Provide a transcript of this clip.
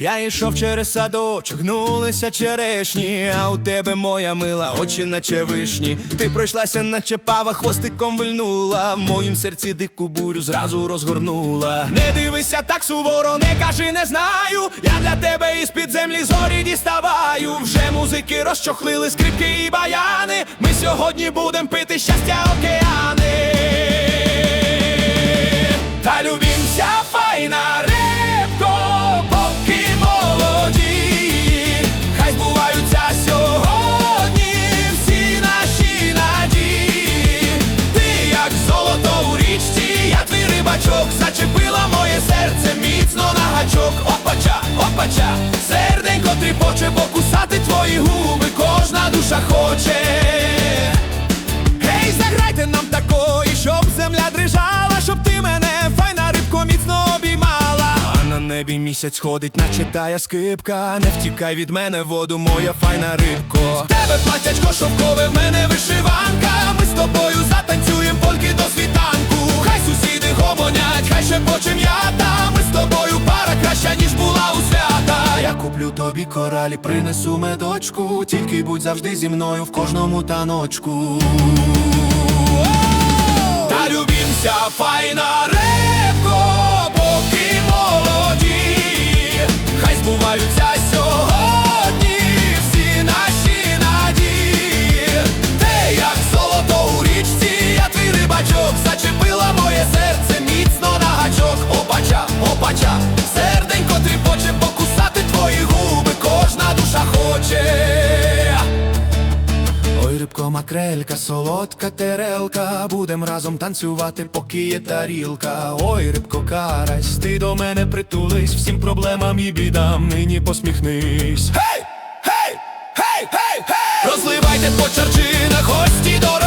Я йшов через садочок, гнулися черешні, а у тебе моя мила, очі наче вишні. Ти пройшлася, наче пава, хвостиком вильнула. В моїм серці дику бурю зразу розгорнула. Не дивися так суворо, не кажи, не знаю. Я для тебе із під землі зорі діставаю. Вже музики розчохлили скрипки і баяни. Ми сьогодні будем пити щастя океани. Та любімся, файна хоче. Гей, заграйте нам такої, щоб земля дрижала, щоб ти мене, файна рибко, міцно обіймала. А на небі місяць ходить, наче тая скипка. Не втікай від мене воду, моя файна рибко. В Тебе платячко шовкове, в мене вишиванка. Ми з тобою затанцюємо польки до куплю тобі коралі, принесу медочку. Тільки будь завжди зі мною в кожному таночку. Та любімся, файна хоче. Ой, рибко, макрелька, солодка терелка, будем разом танцювати, поки є тарілка. Ой, рибко, карась, ти до мене притулись, всім проблемам і бідам нині посміхнись. Гей! Гей! Гей! Гей! Розливайте по чарчинах, гості гуляють